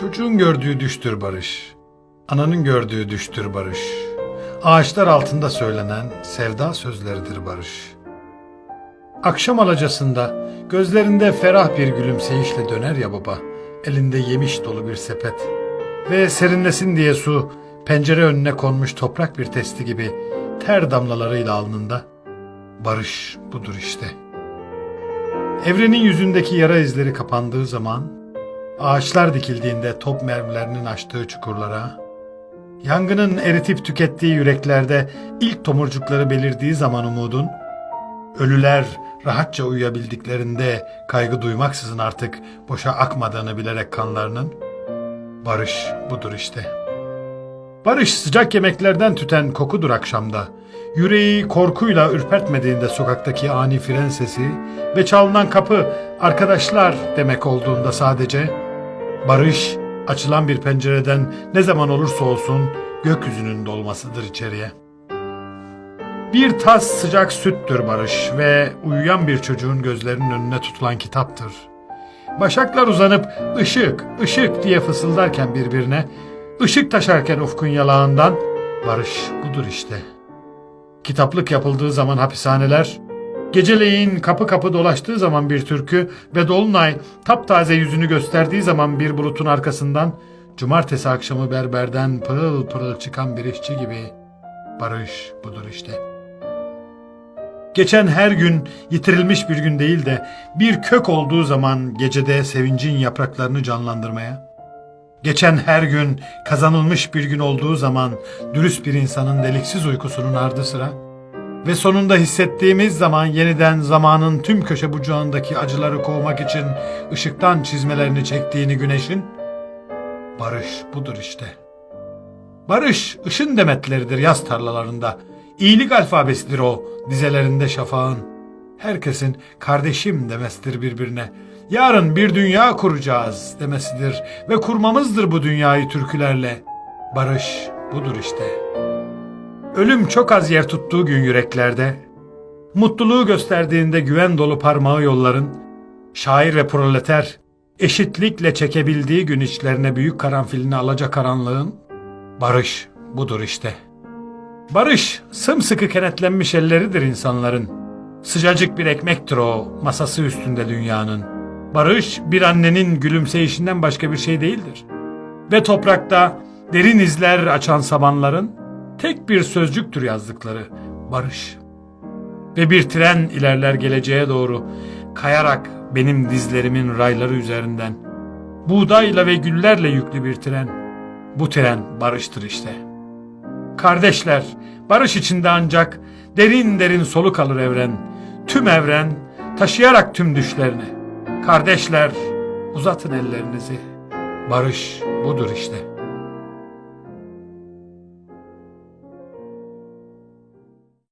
Çocuğun gördüğü düştür barış. Ananın gördüğü düştür barış. Ağaçlar altında söylenen sevda sözleridir barış. Akşam alacasında gözlerinde ferah bir gülümseyişle döner ya baba. Elinde yemiş dolu bir sepet. Ve serinlesin diye su pencere önüne konmuş toprak bir testi gibi ter damlalarıyla alnında. Barış budur işte. Evrenin yüzündeki yara izleri kapandığı zaman Ağaçlar dikildiğinde top mermilerinin açtığı çukurlara, yangının eritip tükettiği yüreklerde ilk tomurcukları belirdiği zaman umudun, ölüler rahatça uyuyabildiklerinde kaygı duymaksızın artık boşa akmadığını bilerek kanlarının, barış budur işte. Barış sıcak yemeklerden tüten kokudur akşamda. Yüreği korkuyla ürpertmediğinde sokaktaki ani fren sesi ve çalınan kapı arkadaşlar demek olduğunda sadece barış açılan bir pencereden ne zaman olursa olsun gökyüzünün dolmasıdır içeriye. Bir tas sıcak süttür barış ve uyuyan bir çocuğun gözlerinin önüne tutulan kitaptır. Başaklar uzanıp ışık, ışık diye fısıldarken birbirine, ışık taşarken ufkun yalağından barış budur işte. Kitaplık yapıldığı zaman hapishaneler, geceleyin kapı kapı dolaştığı zaman bir türkü ve dolunay taptaze yüzünü gösterdiği zaman bir bulutun arkasından, cumartesi akşamı berberden pırıl pırıl çıkan bir işçi gibi barış budur işte.'' Geçen her gün yitirilmiş bir gün değil de bir kök olduğu zaman gecede sevincin yapraklarını canlandırmaya, geçen her gün kazanılmış bir gün olduğu zaman dürüst bir insanın deliksiz uykusunun ardı sıra ve sonunda hissettiğimiz zaman yeniden zamanın tüm köşe bucağındaki acıları kovmak için ışıktan çizmelerini çektiğini güneşin, barış budur işte. Barış ışın demetleridir yaz tarlalarında.'' İyilik alfabesidir o dizelerinde şafağın. Herkesin kardeşim demesidir birbirine. Yarın bir dünya kuracağız demesidir ve kurmamızdır bu dünyayı türkülerle. Barış budur işte. Ölüm çok az yer tuttuğu gün yüreklerde, mutluluğu gösterdiğinde güven dolu parmağı yolların, şair ve proleter eşitlikle çekebildiği gün içlerine büyük karanfilini alacak karanlığın, barış budur işte.'' Barış, sımsıkı kenetlenmiş elleridir insanların. Sıcacık bir ekmektir o, masası üstünde dünyanın. Barış, bir annenin gülümseyişinden başka bir şey değildir. Ve toprakta derin izler açan sabanların tek bir sözcüktür yazdıkları, barış. Ve bir tren ilerler geleceğe doğru, kayarak benim dizlerimin rayları üzerinden. Buğdayla ve güllerle yüklü bir tren. Bu tren barıştır işte.'' Kardeşler, barış içinde ancak derin derin soluk alır evren. Tüm evren taşıyarak tüm düşlerini. Kardeşler, uzatın ellerinizi. Barış budur işte.''